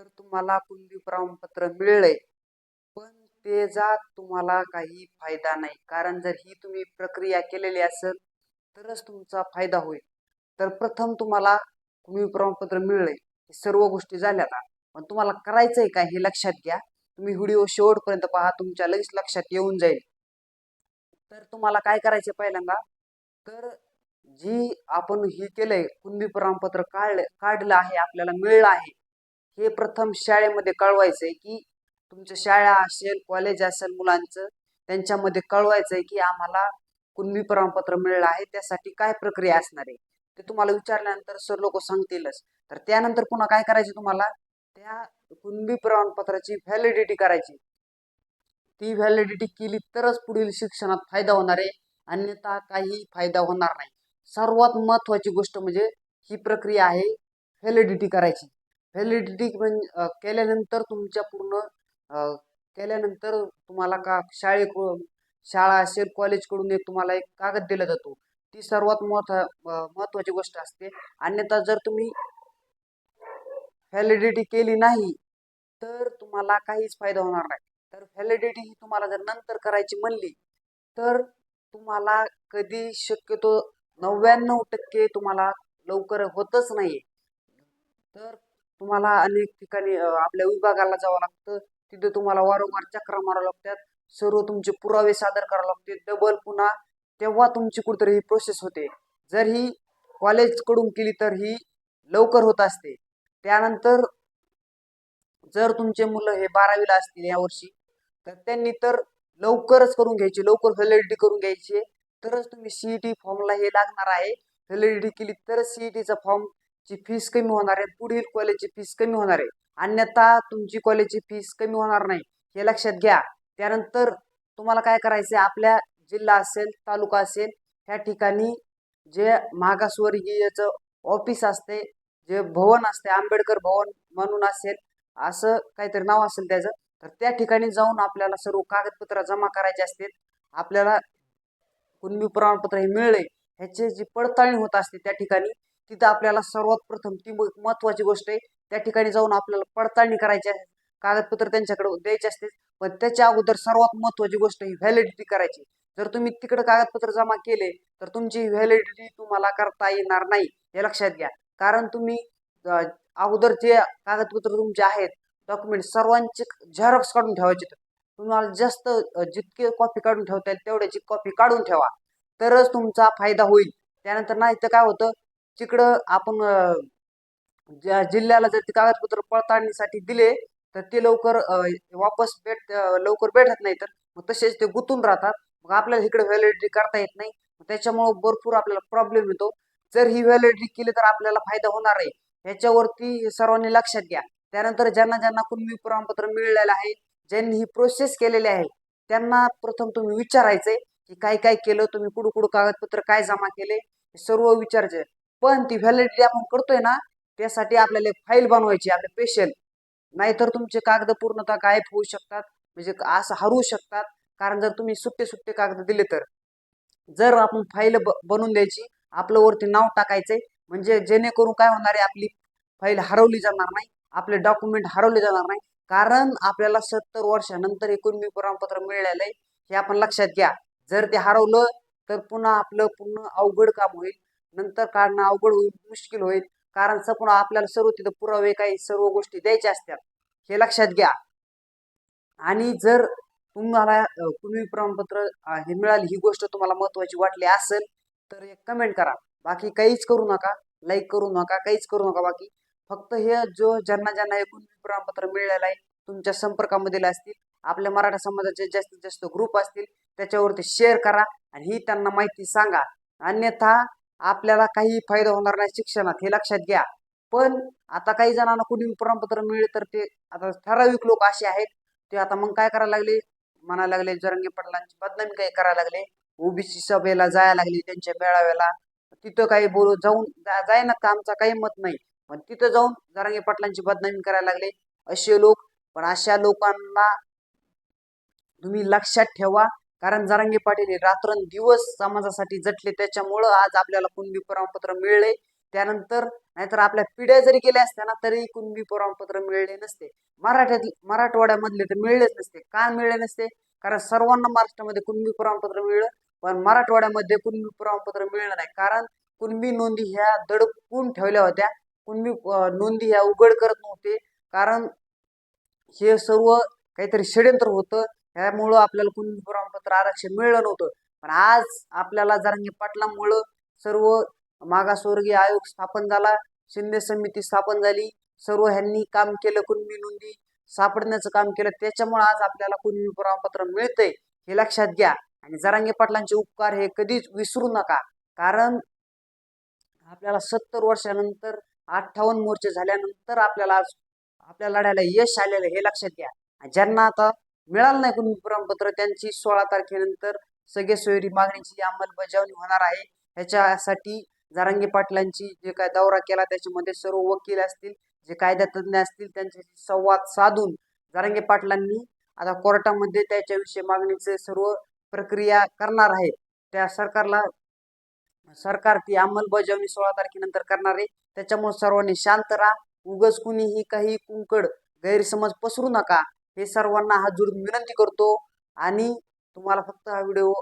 तर तुम्हाला कुणबी प्रमाणपत्र मिळलंय. पण त्याचा तुम्हाला काही फायदा नाही. कारण जर ही तुम्ही प्रक्रिया केलेली असेल तरच तुमचा फायदा होईल. तर प्रथम तुम्हाला कुणबी प्रमाणपत्र मिळलंय. हे सर्व गोष्टी झाल्या का? पण तुम्हाला करायचंय काय हे लक्षात घ्या. तुम्ही व्हिडिओ शेवटपर्यंत पहा तुमच्या लगेच लक्षात येऊन जाईल. तर तुम्हाला काय करायचं पहिल्यांदा? तर जी आपण ही केलंय कुणबी प्रमाणपत्र काढलं काढलं आहे आपल्याला मिळलं आहे हे प्रथम शाळेमध्ये कळवायचं आहे की तुमच्या शाळा असेल कॉलेज असेल मुलांचं त्यांच्यामध्ये कळवायचं आहे की आम्हाला कुणबी प्रमाणपत्र मिळलं आहे त्यासाठी काय प्रक्रिया असणार आहे? ते तुम्हाला विचारल्यानंतर सर लोक सांगतीलच. तर त्यानंतर पुन्हा काय करायचे तुम्हाला? त्या कुणबी प्रमाणपत्राची व्हॅलिडिटी करायची. ती व्हॅलिडिटी केली तरच पुढील शिक्षणात फायदा होणार आहे. अन्यथा काही फायदा होणार नाही. सर्वात महत्त्वाची गोष्ट म्हणजे ही प्रक्रिया आहे व्हॅलिडिटी करायची. व्हॅलिडिटी म्हणजे केल्यानंतर तुमच्या पूर्ण केल्यानंतर तुम्हाला का शाळेकडून शाळा असेल कॉलेजकडून एक तुम्हाला एक कागद दिला जातो. ती सर्वात मोठा महत्त्वाची गोष्ट असते. अन्यथा जर तुम्ही व्हॅलिडिटी केली नाही तर तुम्हाला काहीच फायदा होणार नाही. तर व्हॅलिडिटी ही तुम्हाला जर नंतर करायची म्हणली तर तुम्हाला कधी शक्यतो नव्याण्णव टक्के तुम्हाला लवकर होतच नाही तर तुम्हाला अनेक ठिकाणी आपल्या विभागाला जावं लागतं. तिथे तुम्हाला वारंवार चक्रा मारावं लागतात. सर्व तुमचे पुरावे सादर करावे लागते. डबल पुन्हा तेव्हा तुमची कुठेतरी ही प्रोसेस होते. जर ही कॉलेजकडून केली तर ही लवकर होत असते. त्यानंतर जर तुमचे मुलं हे बारावीला असतील यावर्षी तर त्यांनी तर लवकरच करून घ्यायची. लवकर व्हॅलिडिटी करून घ्यायची. तरच तुम्ही सीईटी फॉर्मला हे लागणार आहे. व्हॅलिडिटी केली तरच सीईटीचा ची फीस कमी होणार आहे. पुढील कॉलेजची फीस कमी होणार आहे. अन्यथा तुमची कॉलेजची फीस कमी होणार नाही. हे लक्षात घ्या. त्यानंतर तुम्हाला काय करायचं आहे आपल्या जिल्हा असेल तालुका असेल ह्या ठिकाणी जे मागासवर्गीयचं ऑफिस असते जे भवन असते आंबेडकर भवन म्हणून असेल असं काहीतरी नाव असेल त्याचं तर त्या ठिकाणी जाऊन आपल्याला सर्व कागदपत्र जमा करायचे असतील आपल्याला कुणबी प्रमाणपत्र हे मिळले. ह्याची जी पडताळणी होत असते त्या ठिकाणी तिथं आपल्याला सर्वात प्रथम ती महत्वाची महत्त्वाची गोष्ट आहे त्या ठिकाणी जाऊन आपल्याला पडताळणी करायची आहे. कागदपत्र त्यांच्याकडे द्यायचे असते पण त्याच्या अगोदर सर्वात महत्त्वाची गोष्ट ही व्हॅलिडिटी करायची. जर तुम्ही तिकडे कागदपत्र जमा केले तर तुमची व्हॅलिडिटी तुम्हाला करता येणार नाही हे लक्षात घ्या. कारण तुम्ही अगोदर जे कागदपत्र तुमचे आहेत डॉक्युमेंट सर्वांचे झेरॉक्स काढून ठेवायचे. तुम्हाला जास्त जितके कॉपी काढून ठेवता येईल तेवढ्याची कॉपी काढून ठेवा. तरच तुमचा फायदा होईल. त्यानंतर नाही तर काय होतं तिकडं आपण ज्या जिल्ह्याला जर ते कागदपत्र पडताळणीसाठी दिले तर ते लवकर वापस भेट लवकर भेटत नाही तर मग तसेच ते गुंतून राहतात. मग आपल्याला इकडे व्हॅलिडिटी करता येत नाही. त्याच्यामुळं भरपूर आपल्याला प्रॉब्लेम येतो. जर ही व्हॅलिडिटी केली तर आपल्याला फायदा होणार आहे. याच्यावरती सर्वांनी लक्षात घ्या. त्यानंतर ज्यांना ज्यांना कुणबी प्रमाणपत्र मिळालेलं आहे ज्यांनी ही प्रोसेस केलेली आहे त्यांना प्रथम तुम्ही विचारायचंय की काय काय केलं तुम्ही कुठं कुठं कागदपत्र काय जमा केले हे सर्व विचारायचे पण ती व्हॅलिडिटी आपण करतोय ना त्यासाठी आपल्याला एक फाईल बनवायची आपले पेशल नाहीतर तुमचे कागद पूर्णतः गायब होऊ शकतात म्हणजे असं हरवू शकतात. कारण जर तुम्ही सुट्टे सुट्टे कागद दिले तर. जर आपण फाईल बनवून द्यायची आपलं वरती नाव टाकायचंय म्हणजे जेणेकरून काय होणार आहे आपली फाईल हरवली जाणार नाही आपले डॉक्युमेंट हरवले जाणार नाही. कारण आपल्याला सत्तर वर्षानंतर एकोणवी प्रमाणपत्र मिळालेलं आहे हे आपण लक्षात घ्या. जर ते हरवलं तर पुन्हा आपलं पूर्ण अवघड काम होईल. नंतर काढणं अवघड होईल मुश्किल होईल. कारण सपून आपल्याला सर्व तिथं पुरावे काही सर्व गोष्टी द्यायच्या असतात. हे लक्षात घ्या. आणि जर तुम्हाला अ, कुणबी प्रमाणपत्र हे मिळाली ही गोष्ट तुम्हाला महत्वाची वाटली असेल तर एक कमेंट करा. बाकी काहीच करू नका. लाईक करू नका. काहीच करू नका बाकी. फक्त हे जो ज्यांना ज्यांना हे कुणबी प्रमाणपत्र मिळालेलं आहे तुमच्या संपर्कामध्ये असतील आपल्या मराठा समाजाचे जास्तीत जास्त ग्रुप असतील त्याच्यावरती शेअर करा आणि ही त्यांना माहिती सांगा. अन्यथा आपल्याला काही फायदा होणार नाही शिक्षणात हे लक्षात घ्या. पण आता काही जणांना कुणी प्रमाणपत्र मिळेल तर ते आता ठराविक लोक असे आहेत ते आता मग काय करायला लागले? म्हणायला लागले जरंगी पाटलांची बदनामी काही करायला लागले? ओबीसी सभेला जायला लागले त्यांच्या मेळाव्याला. तिथं काही बोलू जाऊन जायना तर आमचा काही मत नाही. पण तिथं जाऊन जरांगे पाटलांची बदनामी करायला लागले. असे लोक पण अशा लोकांना तुम्ही लक्षात ठेवा. कारण जरांगे पाटील हे रात्रंदिवस समाजासाठी जटले. त्याच्यामुळं आज आपल्याला कुणबी प्रमाणपत्र मिळले. त्यानंतर नाहीतर आपल्या पिढ्या जरी गेल्या असत्या ना तरी कुणबी प्रमाणपत्र मिळले नसते. मराठ्यात मराठवाड्यामधले तर मिळलेच नसते. का मिळले नसते? कारण सर्वांना महाराष्ट्रामध्ये कुणबी प्रमाणपत्र मिळलं पण मराठवाड्यामध्ये कुणबी प्रमाणपत्र मिळलं नाही. कारण कुणबी नोंदी ह्या दडपून ठेवल्या होत्या. कुणबी नोंदी ह्या उघड करत नव्हते. कारण हे सर्व काहीतरी षड्यंत्र होतं. त्यामुळं आपल्याला कुणबी प्रमाणपत्र आरक्षण मिळलं नव्हतं. पण आज आपल्याला जरांगी पाटलांमुळं सर्व मागासवर्गीय आयोग स्थापन झाला शिंदे समिती स्थापन झाली सर्व ह्यांनी काम केलं कुणबी नोंदी सापडण्याचं काम केलं. त्याच्यामुळे आज आपल्याला कुणबी प्रमाणपत्र मिळतंय हे लक्षात घ्या. आणि जरांगे पाटलांचे उपकार हे कधीच विसरू नका. कारण आपल्याला सत्तर वर्षानंतर अठ्ठावन्न मोर्चे झाल्यानंतर आपल्याला आज आपल्या लढ्याला यश आलेलं हे लक्षात घ्या. आणि ज्यांना आता मिळालं नाही कुणी प्रमाणपत्र. त्यांची सोळा तारखेनंतर सगळे सोयरी मागणीची अंमलबजावणी होणार आहे. ह्याच्यासाठी जारांगे पाटलांची जे काय दौरा केला त्याच्यामध्ये सर्व वकील असतील जे कायद्यातज्ञ असतील त्यांच्याशी संवाद साधून जारांगे पाटलांनी आता कोर्टामध्ये त्याच्याविषयी मागणीचे सर्व प्रक्रिया करणार आहे त्या सरकारला सरकार ती अंमलबजावणी सोळा तारखेनंतर करणार आहे. त्याच्यामुळे सर्वांनी शांत राहा. उगच कुणीही काही कुंकड गैरसमज पसरू नका. हे सर्वांना हात जोडून विनंती करतो. आणि तुम्हाला फक्त हा व्हिडिओ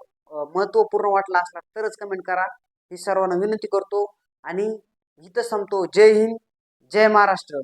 महत्त्वपूर्ण वाटला असला तरच कमेंट करा. ही सर्वांना विनंती करतो. आणि इथं संपतो. जय हिंद जय महाराष्ट्र.